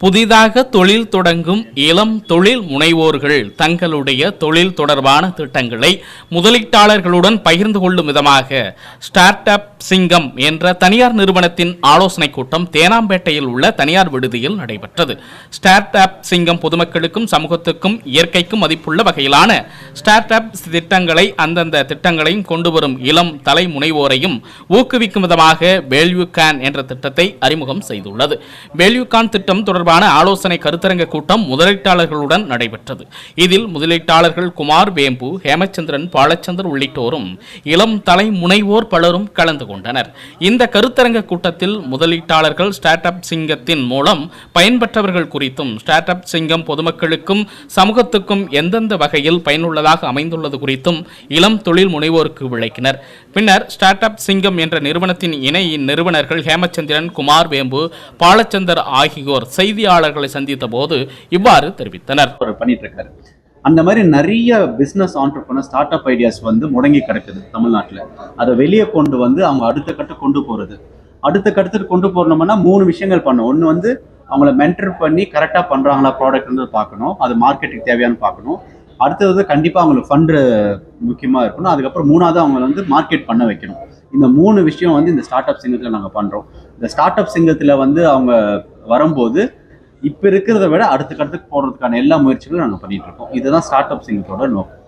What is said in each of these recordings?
புதிதாக தொழில் தொடங்கும் இளம் தொழில் முனைவோர்கள் தங்களுடைய தொழில் தொடர்பான திட்டங்களை முதலீட்டாளர்களுடன் பகிர்ந்து கொள்ளும் விதமாக ஸ்டார்ட் அப் சிங்கம் என்ற தனியார் நிறுவனத்தின் ஆலோசனைக் கூட்டம் தேனாம்பேட்டையில் உள்ள தனியார் விடுதியில் நடைபெற்றது. ஸ்டார்ட் அப் சிங்கம் பொதுமக்களுக்கும் சமூகத்துக்கும் இயற்கைக்கும் மதிப்புள்ள வகையிலான ஸ்டார்ட் அப் திட்டங்களை அந்தந்த திட்டங்களையும் கொண்டு வரும் இளம் தலை முனைவோரையும் ஊக்குவிக்கும் விதமாக வேல்யூ கேன் என்ற திட்டத்தை அறிமுகம் செய்துள்ளது. வேல்யூ கான் திட்டம் தொடர்பான ஆலோசனை கருத்தரங்க கூட்டம் முதலீட்டாளர்களுடன் நடைபெற்றது. இதில் முதலீட்டாளர்கள் குமார் வேம்பு ஹேமச்சந்திரன் பாலச்சந்தர் உள்ளிட்டோரும் இளம் தலை முனைவோர் பலரும் கலந்து கொண்டனர். இந்த கருத்தரங்க கூட்டத்தில் முதலீட்டாளர்கள் ஸ்டார்ட் அப் சிங்கத்தின் மூலம் பயன்பெற்றவர்கள் குறித்தும் ஸ்டார்ட் அப் சிங்கம் பொதுமக்களுக்கும் சமூகத்துக்கும் எந்தெந்த வகையில் பயனுள்ளதாக அமைந்துள்ளது குறித்தும் இளம் தொழில் முனைவோருக்கு விளக்கினர். பின்னர் ஸ்டார்ட் அப் சிங்கம் என்ற நிறுவனத்தின் இணை நிறுவனர்கள் ஹேமச்சந்திரன் குமார் வேம்பு பாலச்சந்தர் ஆகியோர் செய்தி செய்தியாளர்களை சந்தித்த போது இவ்வாறு தெரிவித்தனர். பண்ணிட்டு இருக்காரு அந்த மாதிரி நிறைய business entrepreneur start up ideas வந்து முடங்கி கிடக்குது தமிழ்நாட்டில். அதை வெளியே கொண்டு வந்து அவங்க அடுத்த கட்டு கொண்டு போகிறது அடுத்த கட்டத்துக்கு கொண்டு போகணும்னா மூணு விஷயங்கள் பண்ணணும். ஒன்று வந்து அவங்கள மென்டர் பண்ணி கரெக்டாக பண்ணுறாங்களா ப்ராடக்ட்ன்றது பார்க்கணும். அது மார்க்கெட்டுக்கு தேவையானு பார்க்கணும். அடுத்தது கண்டிப்பாக அவங்களுக்கு ஃபண்டு முக்கியமாக இருக்கணும். அதுக்கப்புறம் மூணாவது அவங்கள வந்து மார்க்கெட் பண்ண வைக்கணும். இந்த மூணு விஷயம் வந்து இந்த ஸ்டார்ட் அப் சிங்கத்தில் நாங்கள் பண்ணுறோம் இந்த ஸ்டார்ட் அப் சிங்கத்தில் வந்து அவங்க வரும்போது இப்போ இருக்கிறத விட அடுத்த கட்டத்துக்கு போகிறதுக்கான எல்லா முயற்சிகளும் நாங்கள் பண்ணிட்டு இருக்கோம். இதுதான் ஸ்டார்ட் அப் சிங்கத்தோட நோக்கம்.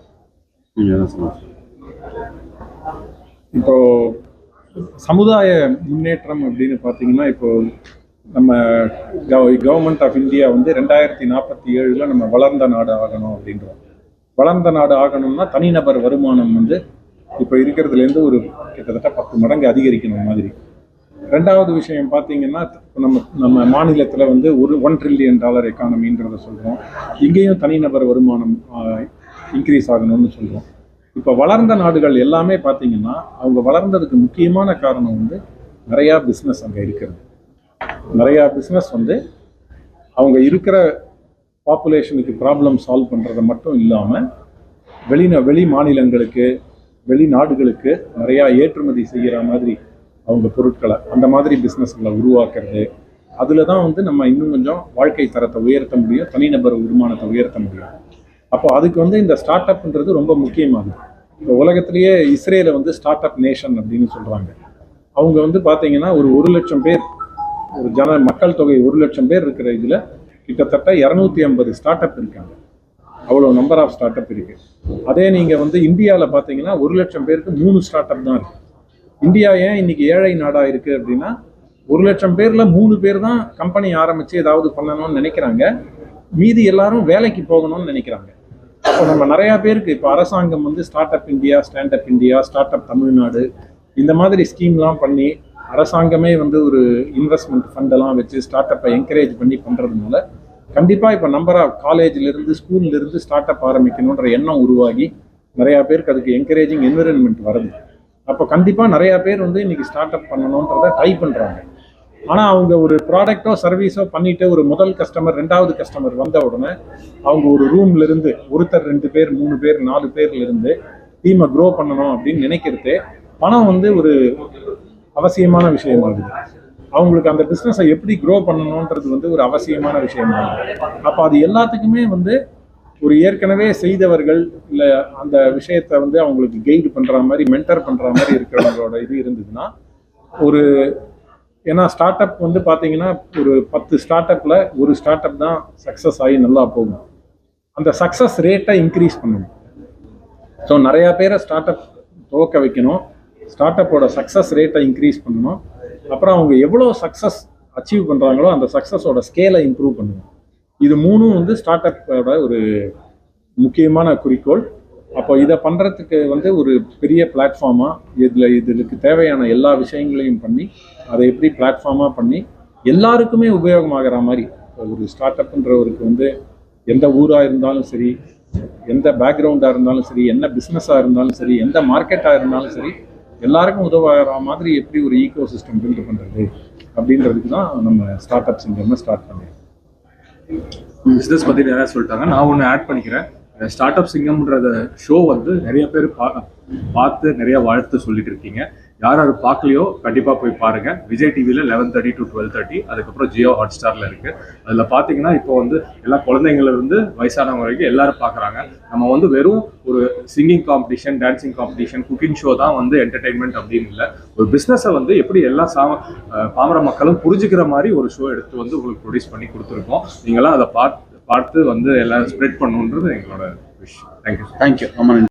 இப்போ சமுதாய முன்னேற்றம் அப்படின்னு பார்த்தீங்கன்னா இப்போ நம்ம கவர்மெண்ட் ஆஃப் இந்தியா வந்து ரெண்டாயிரத்தி நாற்பத்தி ஏழுல நம்ம வளர்ந்த நாடு ஆகணும் அப்படின்றோம். வளர்ந்த நாடு ஆகணும்னா தனிநபர் வருமானம் வந்து இப்போ இருக்கிறதுலேருந்து ஒரு கிட்டத்தட்ட பத்து மடங்கு அதிகரிக்கணும் மாதிரி. ரெண்டாவது விஷயம் பார்த்தீங்கன்னா நம்ம நம்ம மாநிலத்தில் வந்து ஒரு ஒன் ட்ரில்லியன் டாலர் எக்கானமின்றத சொல்கிறோம் இங்கேயும் தனிநபர் வருமானம் இன்க்ரீஸ் ஆகணும்னு சொல்கிறோம் இப்போ வளர்ந்த நாடுகள் எல்லாமே பார்த்தீங்கன்னா அவங்க வளர்ந்ததுக்கு முக்கியமான காரணம் வந்து நிறையா பிஸ்னஸ் அங்கே இருக்கிறது. நிறையா பிஸ்னஸ் வந்து அவங்க இருக்கிற பாப்புலேஷனுக்கு ப்ராப்ளம் சால்வ் பண்ணுறதை மட்டும் இல்லாமல் வெளி வெளி மாநிலங்களுக்கு வெளிநாடுகளுக்கு நிறையா ஏற்றுமதி செய்கிற மாதிரி அவங்க பொருட்களை அந்த மாதிரி பிஸ்னஸ்களை உருவாக்குறது. அதில் தான் வந்து நம்ம இன்னும் கொஞ்சம் வாழ்க்கை தரத்தை உயர்த்த முடியும் தனிநபர் வருமானத்தை உயர்த்த முடியும். அப்போ அதுக்கு வந்து இந்த ஸ்டார்ட் அப்ன்றது ரொம்ப முக்கியமாகுது இப்போ உலகத்திலேயே இஸ்ரேலை வந்து ஸ்டார்ட் அப் நேஷன் அப்படின்னு சொல்கிறாங்க அவங்க வந்து பார்த்தீங்கன்னா ஒரு ஒரு லட்சம் பேர் ஒரு ஜன மக்கள் தொகை ஒரு லட்சம் பேர் இருக்கிற இதில் கிட்டத்தட்ட இரநூத்தி ஐம்பது ஸ்டார்ட் அப் இருக்காங்க. அவ்வளோ நம்பர் ஆஃப் ஸ்டார்ட் அப் இருக்குது அதே நீங்கள் வந்து இந்தியாவில் பார்த்தீங்கன்னா ஒரு லட்சம் பேருக்கு மூணு ஸ்டார்ட் அப் தான் இருக்குது இந்தியா ஏன் இன்னைக்கு ஏழை நாடா இருக்கு அப்படின்னா ஒரு லட்சம் பேர்ல மூணு பேர் தான் கம்பெனி ஆரம்பிச்சு ஏதாவது பண்ணணும்னு நினைக்கிறாங்க. மீதி எல்லாரும் வேலைக்கு போகணும்னு நினைக்கிறாங்க. அப்போ நம்ம நிறையா பேருக்கு இப்போ அரசாங்கம் வந்து start up India stand up India start up Tamil Nadu இந்த மாதிரி ஸ்கீம்லாம் பண்ணி அரசாங்கமே வந்து ஒரு இன்வெஸ்ட்மெண்ட் ஃபண்டெல்லாம் வச்சு ஸ்டார்ட் அப்பை என்கரேஜ் பண்ணி பண்ணுறதுனால கண்டிப்பாக இப்போ நம்பர் ஆஃப் காலேஜ்லேருந்து ஸ்கூல்லேருந்து ஸ்டார்ட் அப் ஆரம்பிக்கணுன்ற எண்ணம் உருவாகி நிறையா பேருக்கு அதுக்கு என்கரேஜிங் என்விரான்மெண்ட் வருது. அப்போ கண்டிப்பாக நிறையா பேர் வந்து இன்னைக்கு ஸ்டார்ட் அப் பண்ணணுன்றத ட்ரை பண்ணுறாங்க ஆனால் அவங்க ஒரு ப்ராடக்ட்டோ சர்வீஸோ பண்ணிவிட்டு ஒரு முதல் கஸ்டமர் ரெண்டாவது கஸ்டமர் வந்த உடனே அவங்க ஒரு ரூம்லேருந்து ஒருத்தர் ரெண்டு பேர் மூணு பேர் நாலு பேர்லேருந்து டீமை க்ரோ பண்ணணும் அப்படின்னு நினைக்கிறதே பணம் வந்து ஒரு அவசியமான விஷயமாகுது. அவங்களுக்கு அந்த பிஸ்னஸை எப்படி க்ரோ பண்ணணுன்றது வந்து ஒரு அவசியமான விஷயமாகுது. அப்போ அது எல்லாத்துக்குமே வந்து ஒரு ஏற்கனவே செய்தவர்கள் இல்லை அந்த விஷயத்தை வந்து அவங்களுக்கு கைடு பண்ணுற மாதிரி மென்டர் பண்ணுற மாதிரி இருக்கிறவங்களோட இது இருந்ததுன்னா ஒரு ஏன்னா ஸ்டார்ட் அப் வந்து பார்த்தீங்கன்னா ஒரு பத்து ஸ்டார்ட் அப்பில் ஒரு ஸ்டார்ட் அப் தான் சக்ஸஸ் ஆகி நல்லா போகும். அந்த சக்ஸஸ் ரேட்டை இன்க்ரீஸ் பண்ணணும் ஸோ நிறையா பேரை ஸ்டார்ட் அப் துவக்க வைக்கணும். ஸ்டார்ட் அப்போட சக்ஸஸ் ரேட்டை இன்க்ரீஸ் பண்ணணும். அப்புறம் அவங்க எவ்வளோ சக்ஸஸ் அச்சீவ் பண்ணுறாங்களோ அந்த சக்ஸஸோட ஸ்கேலை இம்ப்ரூவ் பண்ணணும் இது மூணும் வந்து ஸ்டார்ட் அப்போட ஒரு முக்கியமான குறிக்கோள். அப்போ இதை பண்ணுறதுக்கு வந்து ஒரு பெரிய பிளாட்ஃபார்மாக இதில் இதுக்கு தேவையான எல்லா விஷயங்களையும் பண்ணி அதை எப்படி பிளாட்ஃபார்மாக பண்ணி எல்லாருக்குமே உபயோகமாகிற மாதிரி ஒரு ஸ்டார்ட் அப்புன்றவருக்கு வந்து எந்த ஊராக இருந்தாலும் சரி எந்த பேக்ரவுண்டாக இருந்தாலும் சரி என்ன பிஸ்னஸாக இருந்தாலும் சரி எந்த மார்க்கெட்டாக இருந்தாலும் சரி எல்லாருக்கும் உதவாகிற மாதிரி எப்படி ஒரு ஈகோ சிஸ்டம் பில்ட் பண்ணுறது அப்படின்றதுக்கு தான் நம்ம ஸ்டார்ட் அப் சிங்கம்னு ஸ்டார்ட் பண்ணியிருக்கோம் பிஸ்னஸ் பற்றி நிறையா சொல்லிட்டாங்க. நான் ஒன்று ஆட் பண்ணிக்கிறேன். ஸ்டார்ட் அப் சிங்கம்ன்றத ஷோ வந்து நிறைய பேர் பா பார்த்து நிறைய வாழ்த்து சொல்லிட்டு இருக்கீங்க. யார் யார் பார்க்கலையோ கண்டிப்பாக போய் பாருங்க. விஜய் டிவியில் eleven thirty to twelve thirty அதுக்கப்புறம் ஜியோ ஹாட் ஸ்டாரில் இருக்குது அதில் பார்த்தீங்கன்னா இப்போ வந்து எல்லா குழந்தைங்கள்ல இருந்து வயசானவங்க வரைக்கும் எல்லாரும் பார்க்குறாங்க நம்ம வந்து வெறும் ஒரு singing competition dancing competition cooking show தான் வந்து என்டர்டைன்மெண்ட் அப்படின்னு இல்லை. ஒரு பிஸ்னஸை வந்து எப்படி எல்லா சா பாமர மக்களும் புரிஞ்சுக்கிற மாதிரி ஒரு ஷோ எடுத்து வந்து உங்களுக்கு ப்ரொடியூஸ் பண்ணி கொடுத்துருக்கோம். நீங்களாம் அதை பார்த்து பார்த்து வந்து எல்லாம் ஸ்ப்ரெட் பண்ணணுன்றது எங்களோட விஷயம் தேங்க்யூ தேங்க்யூ ரொம்ப நன்றி.